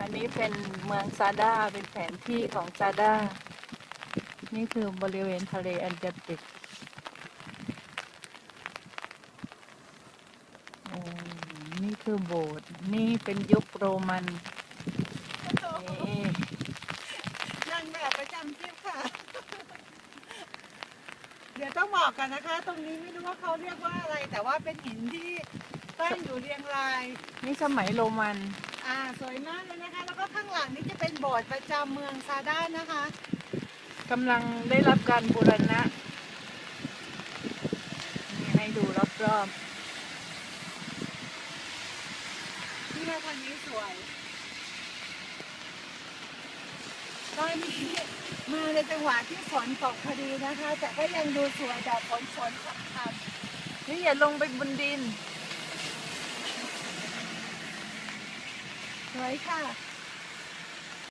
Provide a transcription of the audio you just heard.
อันนี้เป็นเมืองซาดาเป็นแผนที่ของซาดา นี่คือบริเวณทะเลแอนตาร์กติกโอ้นี่คือโบสถ์นี่เป็นยุคโรมันนี่งแบบประจำทริปค่ะ เดี๋ยวต้องบอกกันนะคะ ตรงนี้ไม่รู้ว่าเขาเรียกว่าอะไร แต่ว่าเป็นหินที่ ตั้งอยู่เรียงราย นี่สมัยโรมัน อ่าสวยมากเลยนะคะ แล้วก็ข้างหลังนี่จะเป็นโบสถ์ประจำเมืองซาด้านะคะ กำลังได้รับการบูรณะนี่ให้ดูรอบที่มาทางนี้สวยตอนนี้มาในจังหวะที่ฝนตกพอดีนะคะ แต่ก็ยังดูสวยแบบฝนฝนค่ำๆนี่อย่าลงไปบนดิน สวยค่ะ